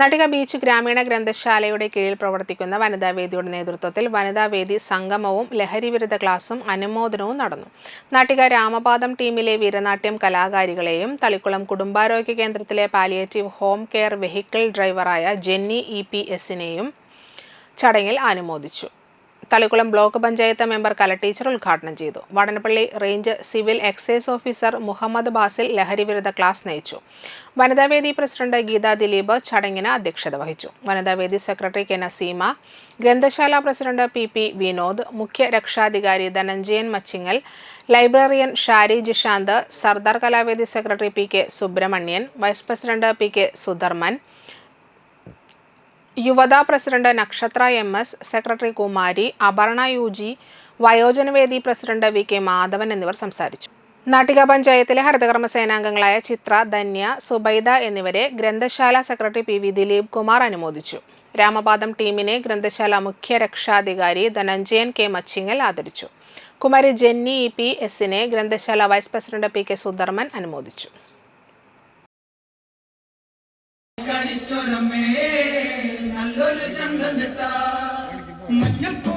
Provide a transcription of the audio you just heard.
നടിക beach ഗ്രാമീണ ഗ്രന്ഥശാലയുടെ കീഴിൽ പ്രവർത്തിക്കുന്ന വനിതാ വേദിയുടെ നേതൃത്വത്തിൽ വനിതാ വേദി സംഗമവും ലഹരിവിരുദ്ധ ക്ലാസും അനുമോദനവും നടന്നു. നാട്ടിക രാമപാദം ടീമിലെ വീരനാട്യം കലാകാരികളെയും തളിക്കുളം കുടുംബാരോഗ്യ കേന്ദ്രത്തിലെ പാലിയേറ്റീവ് ഹോം കെയർ വെഹിക്കിൾ ഡ്രൈവറായ ജെന്നി ഇ പി എസിനെയും ചടങ്ങിൽ അനുമോദിച്ചു. Thalikulam block panchayat member Kala teacher ഉദ്ഘാടനം ചെയ്തു. Vadanappally range civil excise officer Muhammad Basil ലഹരിവിരുദ്ധ ക്ലാസ് നയിച്ചു. വനിതാവേദി പ്രസിഡന്റ് ഗീതാ ദിലീപ് ചടങ്ങിന് അധ്യക്ഷത വഹിച്ചു. വനിതാവേദി സെക്രട്ടറി കെ നസീമ ഗ്രന്ഥശാല പ്രസിഡന്റ് പി പി വിനോദ് മുഖ്യ രക്ഷാധികാരി Dhananjayan Machingal librarian Shari Jishanth Sardar Kalavedi secretary P K Subramanian vice president P K Sudharman Yuvatha president Nakshatra M S secretary Kumari Aparna U G വയോജനവേദി president V K Madhavan എന്നിവർ സംസാരിച്ചു. നാട്ടിക പഞ്ചായത്തിലെ ഹരിതകർമ്മ സേനാംഗങ്ങളായ ചിത്ര ധന്യ സുബൈദ എന്നിവരെ ഗ്രന്ഥശാല secretary P V Dileep Kumar അനുമോദിച്ചു. രാമപാദം ടീമിനെ ഗ്രന്ഥശാല മുഖ്യ രക്ഷാധികാരി ധനഞ്ജയൻ കെ മച്ചിങ്ങൽ ആദരിച്ചു. കുമാരി ജെന്നി ഇ പി എസിനെ ഗ്രന്ഥശാല vice president P K Sudharman അനുമോദിച്ചു. കളിച്ചൊരമ്മേ നല്ലൊരു ചന്തം കിട്ടാ. മഞ്ഞപ്പൂ